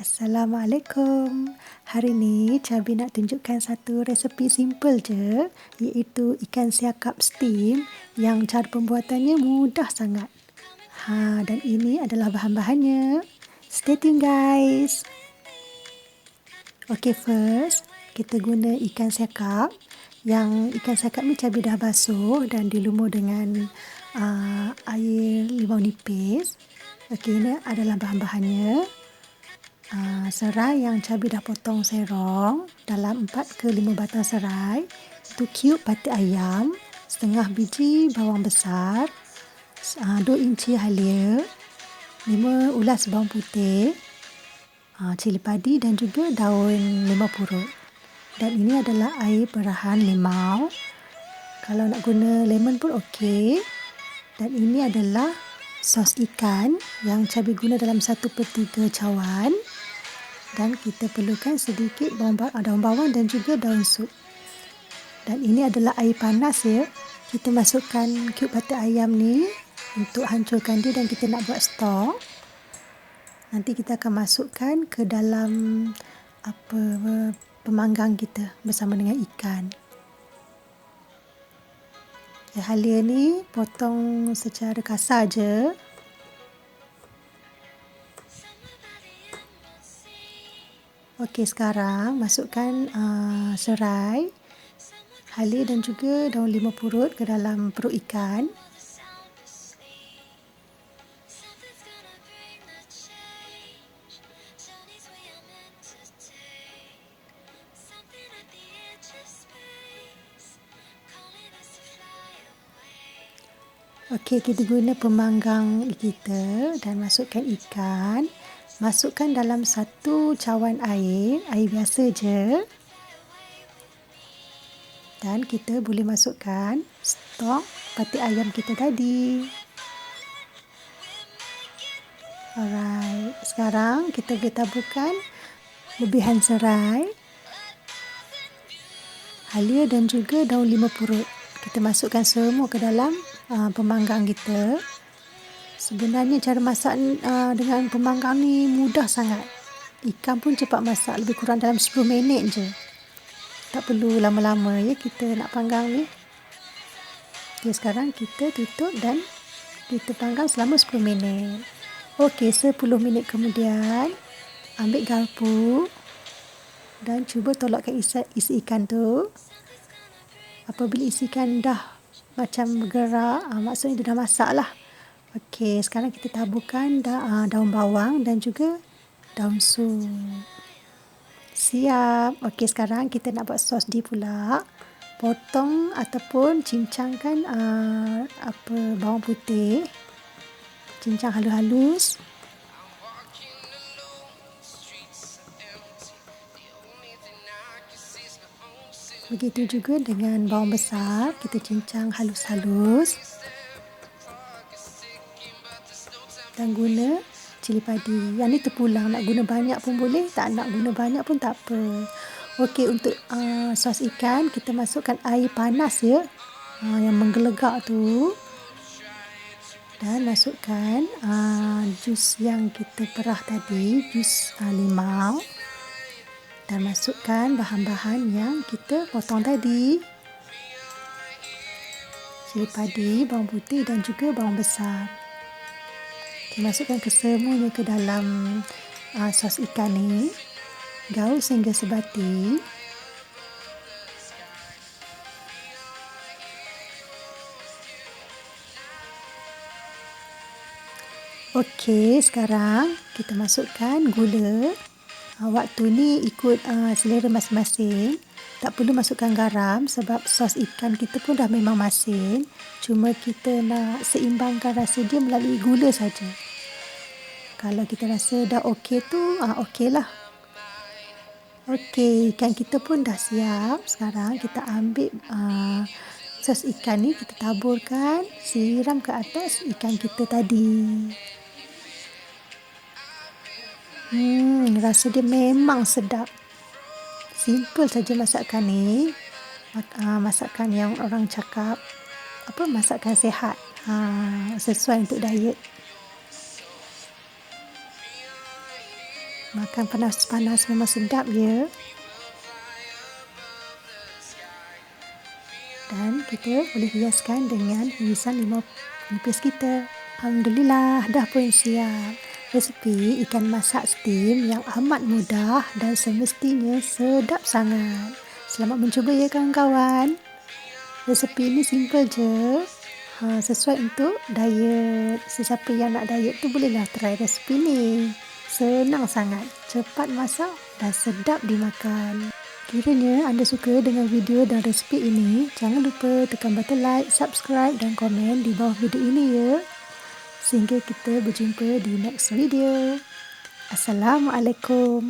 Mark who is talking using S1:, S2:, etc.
S1: Assalamualaikum. Hari ni Cabi nak tunjukkan satu resepi simple je iaitu ikan siakap steam yang cara pembuatannya mudah sangat. Ha dan ini adalah bahan-bahannya. Stay tune guys. Okay first kita guna ikan siakap yang ikan siakap ni Cabi dah basuh dan dilumur dengan uh, air limau nipis. Okey ini adalah bahan-bahannya. Ah, serai yang cabi dah potong serong dalam 4 ke 5 batang serai. Itu cube pati ayam, setengah biji bawang besar, uh, ah, 2 inci halia, 5 ulas bawang putih, uh, cili padi dan juga daun limau purut. Dan ini adalah air perahan limau. Kalau nak guna lemon pun okey. Dan ini adalah sos ikan yang cabai guna dalam 1 per 3 cawan dan kita perlukan sedikit daun bawang dan juga daun sup. Dan ini adalah air panas ya. Kita masukkan cube butter ayam ni untuk hancurkan dia dan kita nak buat stok. Nanti kita akan masukkan ke dalam apa pemanggang kita bersama dengan ikan. Ya, halia ni potong secara kasar je. Okey, sekarang masukkan uh, serai, halia dan juga daun limau purut ke dalam perut ikan. Okey, kita guna pemanggang kita dan masukkan ikan. Masukkan dalam satu cawan air, air biasa je. Dan kita boleh masukkan stok pati ayam kita tadi. Alright, sekarang kita boleh taburkan lebihan serai, halia dan juga daun lima purut. Kita masukkan semua ke dalam uh, pemanggang kita. Sebenarnya cara masak uh, dengan pemanggang ni mudah sangat. Ikan pun cepat masak lebih kurang dalam 10 minit je. Tak perlu lama-lama ya kita nak panggang ni. Okay, sekarang kita tutup dan kita panggang selama 10 minit. Okey, 10 minit kemudian ambil garpu dan cuba tolakkan isi, isi ikan tu. Apabila isi ikan dah macam bergerak, uh, maksudnya dia dah masak lah. Okey, sekarang kita taburkan da, uh, daun bawang dan juga daun sup. Siap. Okey, sekarang kita nak buat sos dia pula. Potong ataupun cincangkan uh, apa bawang putih. Cincang halus-halus. Begitu juga dengan bawang besar, kita cincang halus-halus. Dan guna cili padi. Yang ni terpulang nak guna banyak pun boleh, tak nak guna banyak pun tak apa. Okey untuk uh, sos ikan kita masukkan air panas ya. Uh, yang menggelegak tu. Dan masukkan uh, jus yang kita perah tadi, jus uh, limau. Dan masukkan bahan-bahan yang kita potong tadi. Cili padi, bawang putih dan juga bawang besar masukkan kesemuanya ke dalam uh, sos ikan ni gaul sehingga sebati Okey, sekarang kita masukkan gula. Uh, waktu ni ikut uh, selera masing-masing. Tak perlu masukkan garam sebab sos ikan kita pun dah memang masin. Cuma kita nak seimbangkan rasa dia melalui gula saja. Kalau kita rasa dah okey tu, ah okey lah. Okey, ikan kita pun dah siap. Sekarang kita ambil uh, sos ikan ni, kita taburkan, siram ke atas ikan kita tadi. Hmm, rasa dia memang sedap simple saja masakan ni uh, masakan yang orang cakap apa masakan sehat uh, sesuai untuk diet Makan panas-panas memang sedap ya. Dan kita boleh hiaskan dengan irisan limau nipis kita. Alhamdulillah, dah pun siap. Resepi ikan masak steam yang amat mudah dan semestinya sedap sangat. Selamat mencuba ya kawan-kawan. Resepi ini simple je. Ha, sesuai untuk diet. Sesiapa yang nak diet tu bolehlah try resepi ni. Senang sangat, cepat masak dan sedap dimakan. Kiranya anda suka dengan video dan resepi ini, jangan lupa tekan button like, subscribe dan komen di bawah video ini ya. Sehingga kita berjumpa di next video. Assalamualaikum.